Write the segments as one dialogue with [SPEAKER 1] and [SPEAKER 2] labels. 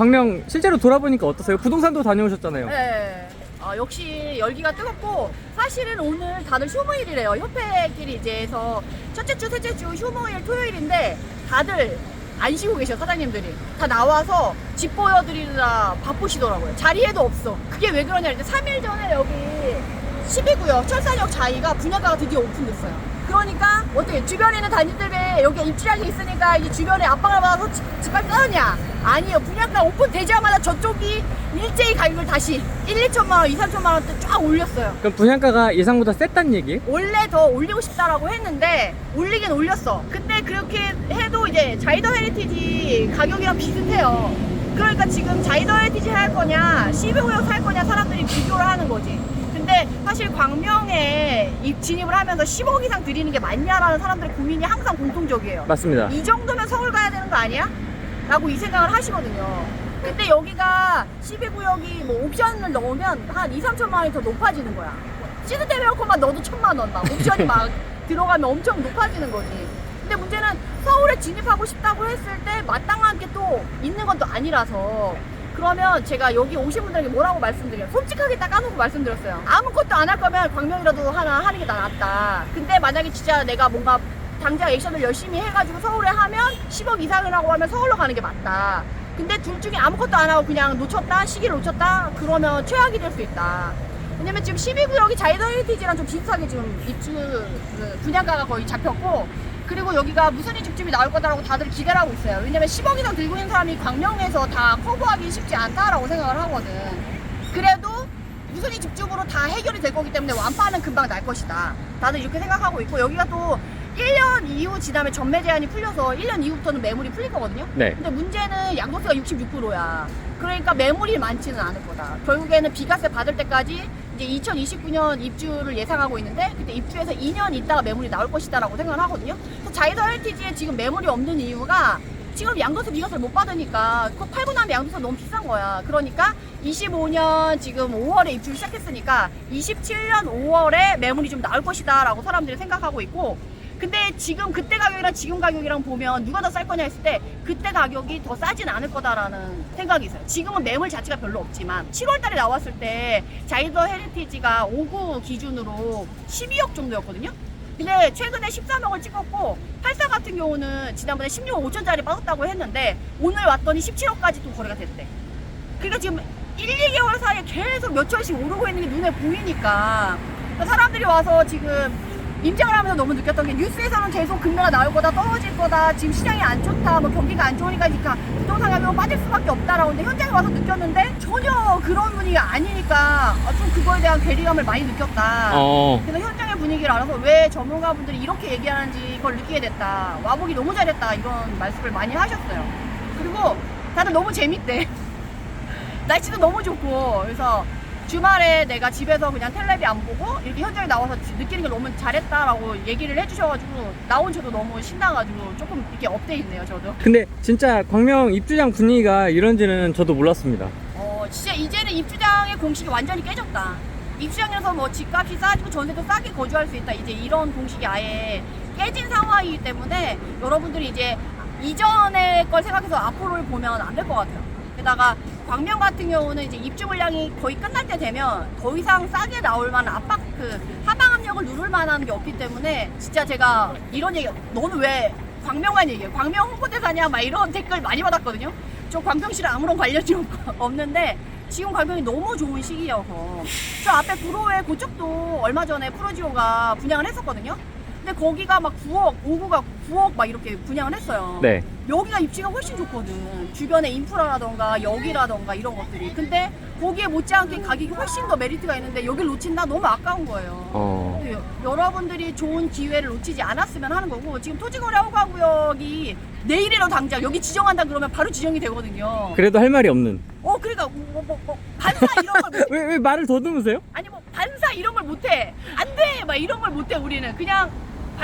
[SPEAKER 1] 광명 실제로 돌아보니까 어떠세요? 부동산도 다녀오셨잖아요.
[SPEAKER 2] 네. 어, 역시 열기가 뜨겁고 사실은 오늘 다들 휴무일이래요. 협회끼리 이제 해서 첫째 주, 셋째 주 휴무일 토요일인데 다들 안 쉬고 계셔 사장님들이 다 나와서 집 보여드리느라 바쁘시더라고요. 자리에도 없어. 그게 왜 그러냐 이제 3일 전에 여기 12구역 철산역 자이가 분양가가 드디어 오픈됐어요. 그러니까 어떻게 주변에 있는 단지들에 여기 입주량이 있으니까 이제 주변에 압박을 받아서 집- 집값이 떨어냐? 아니요. 분양가 오픈되자마자 저쪽이 일제히 가격을 다시 1, 2천만 원, 2, 3천만 원대 쫙 올렸어요.
[SPEAKER 1] 그럼 분양가가 예상보다 셌단 얘기?
[SPEAKER 2] 원래 더 올리고 싶다라고 했는데 올리긴 올렸어. 근데 그렇게 해도 이제 자이더 헤리티지 가격이랑 비슷해요. 그러니까 지금 자이더 헤리티지 할 거냐, 12구역 살 거냐 사람들이 비교를 하는 거지. 근데 사실 광명에 입 진입을 하면서 10억 이상 드리는 게 맞냐라는 사람들의 고민이 항상 공통적이에요.
[SPEAKER 1] 맞습니다.
[SPEAKER 2] 이 정도면 서울 가야 되는 거 아니야? 라고 이 생각을 하시거든요. 근데 여기가 12구역이 뭐 옵션을 넣으면 한 2, 3천만 원이 더 높아지는 거야. 시스템 에어컨만 넣어도 천만 원 막 옵션이 막 들어가면 엄청 높아지는 거지. 근데 문제는 서울에 진입하고 싶다고 했을 때 마땅한 게 또 있는 건 또 아니라서 그러면 제가 여기 오신 분들에게 뭐라고 말씀드려요? 솔직하게 딱 까놓고 말씀드렸어요. 아무것도 안 할 거면 광명이라도 하나 하는 게나 낫다. 근데 만약에 진짜 내가 뭔가 당장 액션을 열심히 해가지고 서울에 하면 10억 이상을 하고 하면 서울로 가는 게 맞다. 근데 둘 중에 아무것도 안 하고 그냥 놓쳤다, 시기를 놓쳤다, 그러면 최악이 될 수 있다. 왜냐면 지금 12구역이 자이더 헤리티지랑 좀 비슷하게 지금 입주 그 분양가가 거의 잡혔고, 그리고 여기가 무선이 집집이 나올 거다라고 다들 기대를 하고 있어요. 왜냐면 10억 이상 들고 있는 사람이 광명에서 다 커버하기 쉽지 않다라고 생각을 하거든. 그래도 무선이 집중으로 다 해결이 될 거기 때문에 완파는 금방 날 것이다. 다들 이렇게 생각하고 있고 여기가 또 1년 이후 지나면 전매 제한이 풀려서 1년 이후부터는 매물이 풀릴 거거든요.
[SPEAKER 1] 네.
[SPEAKER 2] 근데 문제는 양도세가 66%야. 그러니까 매물이 많지는 않을 거다. 결국에는 비과세 받을 때까지 이제 2029년 입주를 예상하고 있는데 그때 입주해서 2년 있다가 매물이 나올 것이다라고 생각을 하거든요. 자이더 헬티지에 지금 매물이 없는 이유가 지금 양도세 비과세를 못 받으니까 그거 팔고 나면 양도세 너무 비싼 거야. 그러니까 25년 지금 5월에 입주를 시작했으니까 27년 5월에 매물이 좀 나올 것이다라고 사람들이 생각하고 있고 근데 지금 그때 가격이랑 지금 가격이랑 보면 누가 더 쌀 거냐 했을 때 그때 가격이 더 싸진 않을 거다라는 생각이 있어요. 지금은 매물 자체가 별로 없지만 7월 달에 나왔을 때 자이더 헤리티지가 5구 기준으로 12억 정도였거든요. 근데 최근에 13억을 찍었고 84 같은 경우는 지난번에 16억 5천짜리 빠졌다고 했는데 오늘 왔더니 17억까지 또 거래가 됐대. 그러니까 지금 1, 2개월 사이에 계속 몇 천씩 오르고 있는 게 눈에 보이니까 사람들이 와서 지금 임장을 하면서 너무 느꼈던 게 뉴스에서는 계속 금매가 나올 거다 떨어질 거다 지금 시장이 안 좋다 뭐 경기가 안 좋으니까 그러니까 부동산 가격은 빠질 수밖에 없다라고 근데 현장에 와서 느꼈는데 전혀 그런 분위기가 아니니까 아, 좀 그거에 대한 괴리감을 많이 느꼈다
[SPEAKER 1] 어.
[SPEAKER 2] 그래서 현장의 분위기를 알아서 왜 전문가분들이 이렇게 얘기하는지 그걸 느끼게 됐다. 와보기 너무 잘했다. 이런 말씀을 많이 하셨어요. 그리고 다들 너무 재밌대. 날씨도 너무 좋고. 그래서 주말에 내가 집에서 그냥 텔레비 안 보고 이렇게 현장에 나와서 느끼는 걸 너무 잘했다라고 얘기를 해주셔가지고 나온 저도 너무 신나가지고 조금 이렇게 업돼 있네요. 저도.
[SPEAKER 1] 근데 진짜 광명 입주장 분위기가 이런지는 저도 몰랐습니다.
[SPEAKER 2] 어, 진짜 이제는 입주장의 공식이 완전히 깨졌다. 입주장에서 뭐 집값이 싸지고 전세도 싸게 거주할 수 있다. 이제 이런 공식이 아예 깨진 상황이기 때문에 여러분들이 이제 이전의 걸 생각해서 앞으로를 보면 안 될 것 같아요. 게다가 광명 같은 경우는 이제 입주 물량이 거의 끝날 때 되면 더 이상 싸게 나올 만한 압박 그 하방 압력을 누를 만한 게 없기 때문에 진짜 제가 이런 얘기 너는 왜 광명만 얘기해? 광명 홍보대사냐? 막 이런 댓글 많이 받았거든요. 저 광명시랑 아무런 관련이 없- 없는데 지금 광명이 너무 좋은 시기여서 저 앞에 구로에 그쪽도 얼마 전에 프로지오가 분양을 했었거든요 근데 거기가 막 9억, 5구가 9억 막 이렇게 분양을 했어요.
[SPEAKER 1] 네.
[SPEAKER 2] 여기가 입지가 훨씬 좋거든. 주변에 인프라라던가 여기라던가 이런 것들이. 근데 거기에 못지않게 가격이 훨씬 더 메리트가 있는데 여길 놓친다? 너무 아까운 거예요.
[SPEAKER 1] 어.
[SPEAKER 2] 여러분들이 좋은 기회를 놓치지 않았으면 하는 거고 지금 토지거래 허가구역이 내일이라도 당장 여기 지정한다 그러면 바로 지정이 되거든요.
[SPEAKER 1] 그래도 할 말이 없는.
[SPEAKER 2] 어 그러니까 뭐, 뭐, 뭐 반사 이런 걸 못해.
[SPEAKER 1] 왜, 왜 말을 더듬으세요?
[SPEAKER 2] 아니 뭐 반사 이런 걸 못해. 안 돼. 막 이런 걸 못해 우리는. 그냥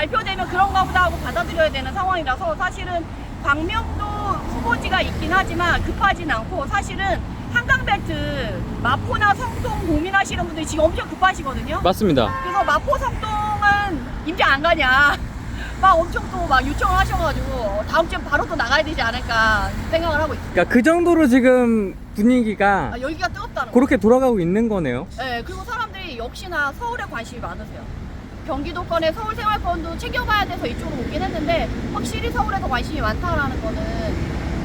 [SPEAKER 2] 발표되면 그런가 보다 하고 받아들여야 되는 상황이라서 사실은 광명도 후보지가 있긴 하지만 급하진 않고 사실은 한강벨트 마포나 성동 고민하시는 분들이 지금 엄청 급하시거든요.
[SPEAKER 1] 맞습니다.
[SPEAKER 2] 그래서 마포 성동은 임장 안 가냐. 막 엄청 또 막 요청을 하셔가지고 다음 주에 바로 또 나가야 되지 않을까 생각을 하고 있어요.
[SPEAKER 1] 그러니까 그 정도로 지금 분위기가
[SPEAKER 2] 아, 열기가 뜨겁다는 거.
[SPEAKER 1] 그렇게 돌아가고 있는 거네요.
[SPEAKER 2] 네, 그리고 사람들이 역시나 서울에 관심이 많으세요. 경기도권의 서울 생활권도 챙겨가야 돼서 이쪽으로 오긴 했는데 확실히 서울에서 관심이 많다라는 거는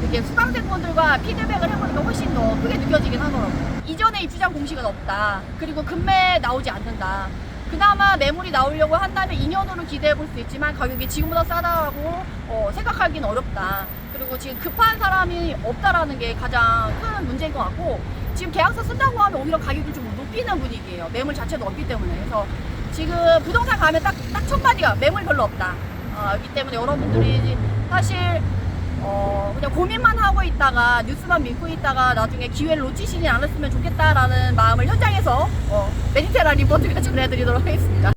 [SPEAKER 2] 이게 수강생분들과 피드백을 해보니까 훨씬 더 크게 느껴지긴 하더라고요. 이전에 입주장 공식은 없다. 그리고 금매 나오지 않는다. 그나마 매물이 나오려고 한다면 2년으로 기대해 볼 수 있지만 가격이 지금보다 싸다고 어, 생각하기는 어렵다. 그리고 지금 급한 사람이 없다라는 게 가장 큰 문제인 것 같고 지금 계약서 쓴다고 하면 오히려 가격을 좀 높이는 분위기예요. 매물 자체도 없기 때문에. 그래서 지금 부동산 가면 딱, 딱 첫 마디가 매물 별로 없다. 어, 기 때문에 여러분들이 사실 어, 그냥 고민만 하고 있다가 뉴스만 믿고 있다가 나중에 기회를 놓치시지 않았으면 좋겠다라는 마음을 현장에서 어, 메디테라 리포트가 전해드리도록 하겠습니다.